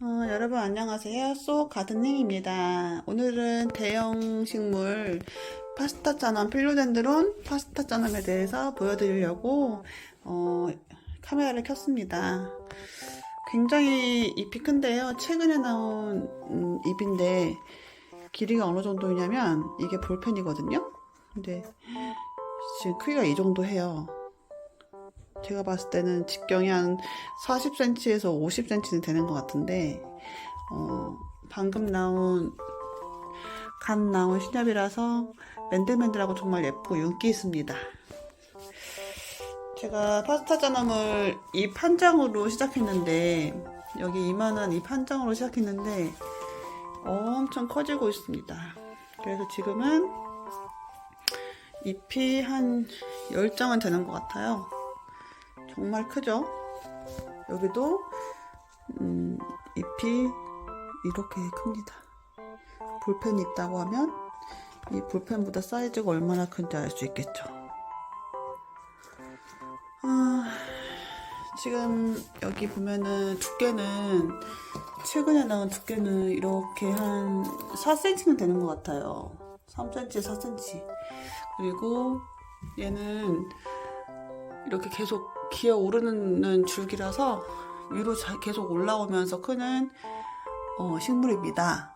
어, 여러분 안녕하세요. 쏙 가든닝입니다. 오늘은 대형 식물 파스타 짜남 필로덴드론 파스타 짜남에 대해서 보여드리려고 어, 카메라를 켰습니다. 굉장히 잎이 큰데요. 최근에 나온 음, 잎인데 길이가 어느 정도냐면 이게 볼펜이거든요. 근데 지금 크기가 이 정도 해요. 제가 봤을 때는 직경이 한 40cm에서 50cm는 되는 것 같은데, 어, 방금 나온, 갓 나온 신엽이라서 맨들맨들하고 정말 예쁘고 윤기 있습니다. 제가 파스타 짜남을 잎한 장으로 시작했는데, 여기 이만한 잎한 장으로 시작했는데, 엄청 커지고 있습니다. 그래서 지금은 잎이 한 10장은 되는 것 같아요. 정말 크죠? 여기도 음, 잎이 이렇게 큽니다. 볼펜이 있다고 하면 이 볼펜보다 사이즈가 얼마나 큰지 알 수 있겠죠. 아, 지금 여기 보면은 두께는 최근에 나온 두께는 이렇게 한 4cm는 되는 것 같아요. 3cm, 4cm. 그리고 얘는 이렇게 계속 기어 오르는 줄기라서 위로 자- 계속 올라오면서 크는 어, 식물입니다.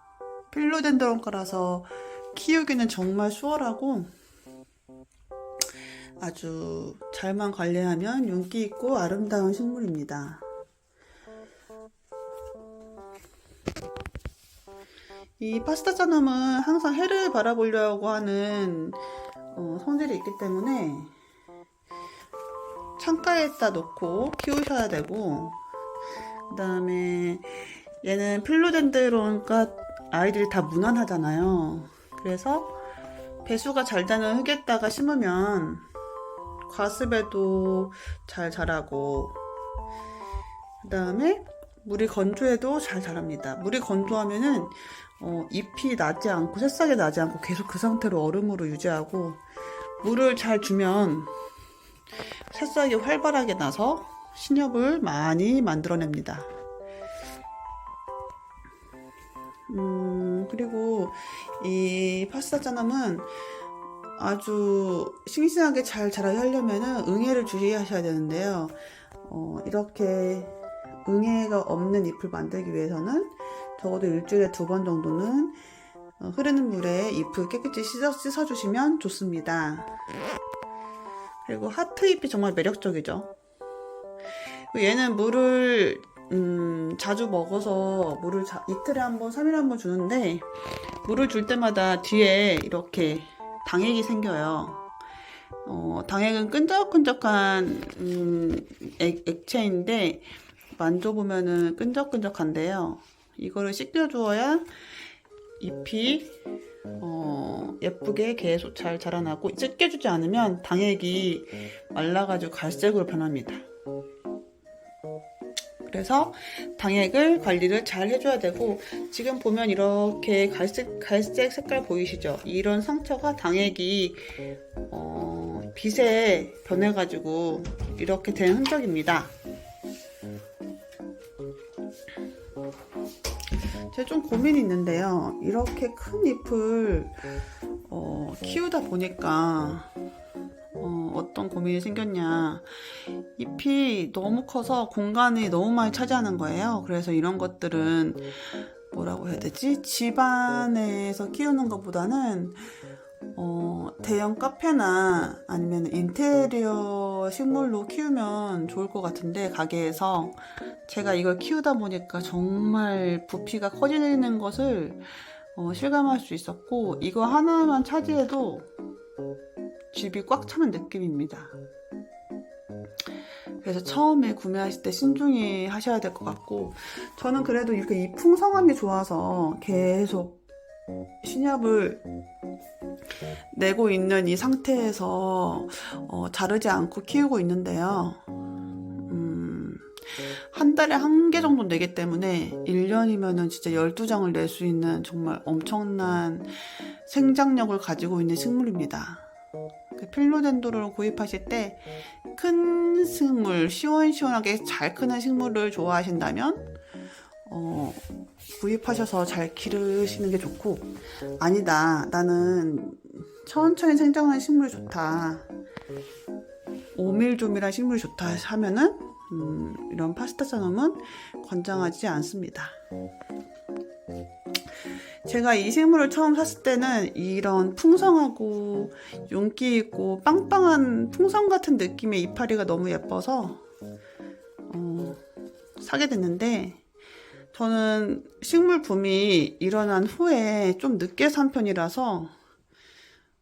필로덴드론과라서 키우기는 정말 수월하고 아주 잘만 관리하면 윤기 있고 아름다운 식물입니다. 이 파스타 짜놈은 항상 해를 바라보려고 하는 어, 성질이 있기 때문에 창가에다 놓고 키우셔야 되고 그 다음에 얘는 필로덴드론과 아이들이 다 무난하잖아요. 그래서 배수가 잘 되는 흙에다가 심으면 과습에도 잘 자라고. 그 다음에 물이 건조해도 잘 자랍니다. 물이 건조하면은 어, 잎이 나지 않고 새싹이 나지 않고 계속 그 상태로 얼음으로 유지하고 물을 잘 주면 새싹이 활발하게 나서 신엽을 많이 만들어냅니다. 음, 그리고 이 파스타 짜남은 아주 싱싱하게 잘 자라게 하려면은 응애를 주의하셔야 되는데요. 어, 이렇게 응애가 없는 잎을 만들기 위해서는 적어도 일주일에 두 번 정도는 어, 흐르는 물에 잎을 깨끗이 씻어, 씻어주시면 좋습니다. 그리고 하트 잎이 정말 매력적이죠. 얘는 물을 음, 자주 먹어서 물을 자, 이틀에 한 번, 3일에 한 번 주는데 물을 줄 때마다 뒤에 이렇게 당액이 생겨요. 어, 당액은 끈적끈적한 음, 액, 액체인데 만져보면은 끈적끈적한데요. 이거를 씻겨주어야 잎이 어, 예쁘게 계속 잘 자라나고 찢겨주지 않으면 당액이 말라가지고 갈색으로 변합니다. 그래서 당액을 관리를 잘 해줘야 되고 지금 보면 이렇게 갈색 갈색 색깔 보이시죠? 이런 상처가 당액이 어, 빛에 변해가지고 이렇게 된 흔적입니다. 제가 좀 고민이 있는데요. 이렇게 큰 잎을 어, 키우다 보니까 어, 떤 고민이 생겼냐. 잎이 너무 커서 공간이 너무 많이 차지하는 거예요. 그래서 이런 것들은 뭐라고 해야 되지? 집 안에서 키우는 것보다는 어, 대형 카페나 아니면 인테리어 식물로 키우면 좋을 것 같은데 가게에서 제가 이걸 키우다 보니까 정말 부피가 커지는 것을 어, 실감할 수 있었고 이거 하나만 차지해도 집이 꽉 차는 느낌입니다. 그래서 처음에 구매하실 때 신중히 하셔야 될 것 같고 저는 그래도 이렇게 이 풍성함이 좋아서 계속 신엽을 내고 있는 이 상태에서 어, 자르지 않고 키우고 있는데요. 음, 한 달에 한 개 정도 내기 때문에 1년이면은 진짜 12장을 낼 수 있는 정말 엄청난 생장력을 가지고 있는 식물입니다. 그 필로덴도를 구입하실 때 큰 식물, 시원시원하게 잘 크는 식물을 좋아하신다면 어, 구입하셔서 잘 기르시는 게 좋고 아니다 나는 천천히 생장하는 식물이 좋다 오밀조밀한 식물이 좋다 하면은 음, 이런 파스타 짜놈은 권장하지 않습니다. 제가 이 식물을 처음 샀을 때는 이런 풍성하고 윤기 있고 빵빵한 풍선 같은 느낌의 이파리가 너무 예뻐서 어, 사게 됐는데 저는 식물 붐이 일어난 후에 좀 늦게 산 편이라서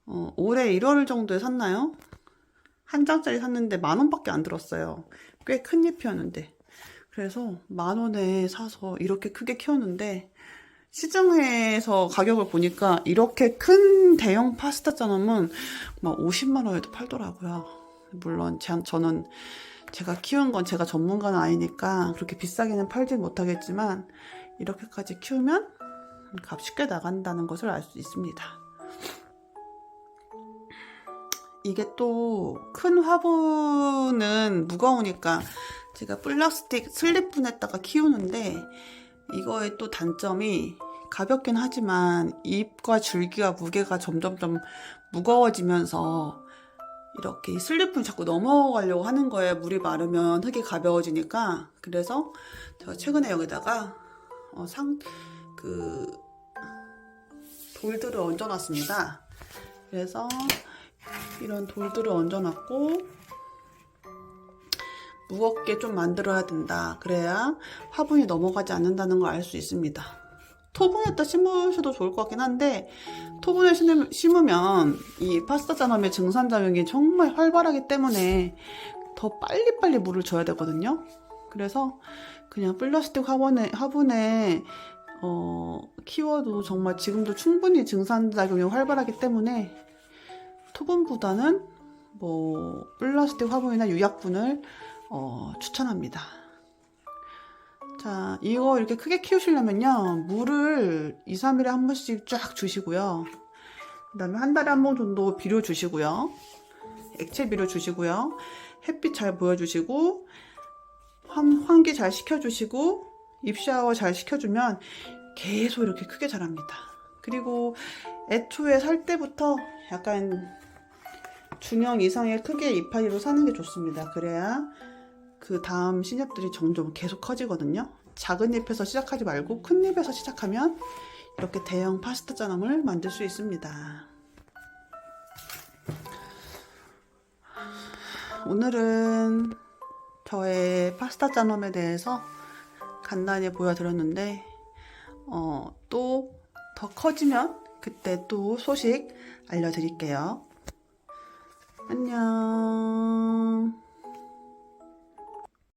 어, 올해 1월 정도에 샀나요? 한 장짜리 샀는데 만 원밖에 안 들었어요. 꽤 큰 잎이었는데. 그래서 만 원에 사서 이렇게 크게 키웠는데 시중에서 가격을 보니까 이렇게 큰 대형 파스타 짜놈은 막 50만 원에도 팔더라고요. 물론 제- 저는 제가 키운 건 제가 전문가는 아니니까 그렇게 비싸게는 팔지 못하겠지만 이렇게까지 키우면 값이 꽤 나간다는 것을 알 수 있습니다. 이게 또 큰 화분은 무거우니까 제가 플라스틱 슬립분에다가 키우는데 이거의 또 단점이 가볍긴 하지만 잎과 줄기와 무게가 점점점 무거워지면서 이렇게 이 슬리프를 자꾸 넘어가려고 하는 거예요. 물이 마르면 흙이 가벼워지니까. 그래서 제가 최근에 여기다가 어, 상, 그, 돌들을 얹어놨습니다. 그래서 이런 돌들을 얹어놨고, 무겁게 좀 만들어야 된다. 그래야 화분이 넘어가지 않는다는 걸 알 수 있습니다. 토분에다 심으셔도 좋을 것 같긴 한데 토분에 심으- 심으면 이 파스타 자남의 증산 작용이 정말 활발하기 때문에 더 빨리빨리 물을 줘야 되거든요. 그래서 그냥 플라스틱 화분에, 화분에 어, 키워도 정말 지금도 충분히 증산작용이 활발하기 때문에 토분보다는 뭐 플라스틱 화분이나 유약분을 어, 추천합니다. 자, 이거 이렇게 크게 키우시려면요, 물을 2, 3일에 한 번씩 쫙 주시고요. 그 다음에 한 달에 한 번 정도 비료 주시고요. 액체 비료 주시고요. 햇빛 잘 보여주시고, 환, 환기 잘 시켜주시고, 입샤워 잘 시켜주면 계속 이렇게 크게 자랍니다. 그리고 애초에 살 때부터 약간 중형 이상의 크기의 이파리로 사는 게 좋습니다. 그래야 그 다음 신엽들이 점점 계속 커지거든요. 작은 잎에서 시작하지 말고 큰 잎에서 시작하면 이렇게 대형 파스타 짜놈을 만들 수 있습니다. 오늘은 저의 파스타 짜놈에 대해서 간단히 보여드렸는데 어, 또 더 커지면 그때 또 소식 알려드릴게요. 안녕.